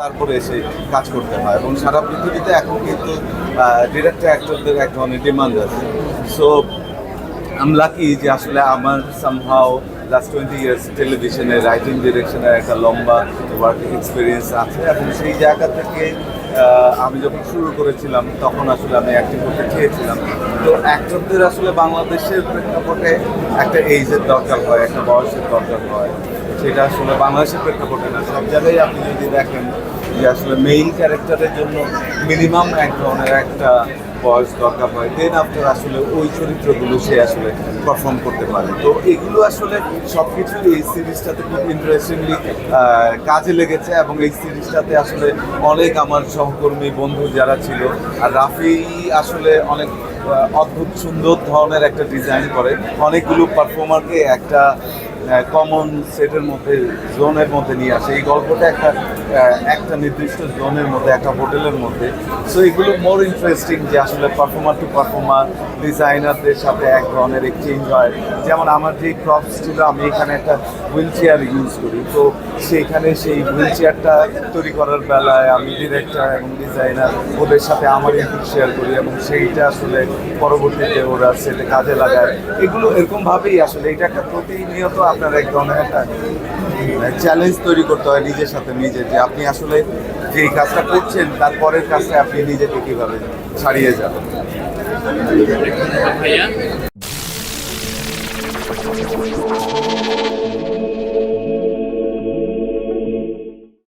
তারপরে এসে কাজ করতে হয় এবং সারা পৃথিবীতে এখন কিন্তু ডিরেক্টর অ্যাক্টরদের এক ধরনের ডিমান্ড আছে। সো আম লাকি যে আসলে আমার সামহাও লাস্ট টোয়েন্টি ইয়ার্স টেলিভিশনে রাইটিং ডিরেকশনের একটা লম্বা ওয়ার্কিং এক্সপিরিয়েন্স আছে। এবং সেই জায়গা থেকে আমি যখন শুরু করেছিলাম, তখন আসলে আমি অ্যাক্টিং করতে চেয়েছিলাম। তো অ্যাক্টরদের আসলে বাংলাদেশের প্রেক্ষাপটে একটা এইজের দরকার হয়, একটা বয়সের দরকার হয়। সেটা আসলে বাংলাদেশের প্রেক্ষাপটে না। সব জায়গায় আপনি যদি দেখেন যে আসলে মেইন ক্যারেক্টারের জন্য মিনিমাম এক ধরনের একটা বয়স দরকার হয় দেন আফটার আসলে ওই চরিত্রগুলো সে আসলে পারফর্ম করতে পারে। তো এগুলো আসলে সব কিছু এই সিরিজটাতে খুব ইন্টারেস্টিংলি কাজে লেগেছে এবং এই সিরিজটাতে আসলে অনেক আমার সহকর্মী, বন্ধু যারা ছিল, আর রাফি আসলে অনেক অদ্ভুত সুন্দর ধরনের একটা ডিজাইন করে। অনেকগুলো পারফর্মারকে একটা কমন সেটের মধ্যে জোনের মধ্যে নিয়ে আসে। এই গল্পটা একটা একটা নির্দিষ্ট জোনের মধ্যে, একটা হোটেলের মধ্যে। সো এগুলো মোর ইন্টারেস্টিং যে আসলে পারফর্মার টু পারফর্মার ডিজাইনারদের সাথে এক ধরনের এক্সচেঞ্জ হয়। যেমন আমার যে প্রপস ছিল, আমি এখানে একটা হুইল চেয়ার ইউজ করি। তো সেইখানে সেই হুইল চেয়ারটা তৈরি করার বেলায় আমি ডিরেক্টর এবং ডিজাইনার ওদের সাথে আমার ইনপুট শেয়ার করি এবং সেইটা আসলে পরবর্তীতে ওরা সেটা কাজে লাগায়। এগুলো এরকমভাবেই আসলে, এটা একটা প্রতিনিয়ত আপনার এক ধরনের একটা চ্যালেঞ্জ তৈরি করতে হয় নিজের সাথে নিজে যে আপনি আসলে যে কাজটা করছেন তারপরের কাজটা আপনি নিজেকে কীভাবে ছাড়িয়ে যাবেন। ভাইয়া?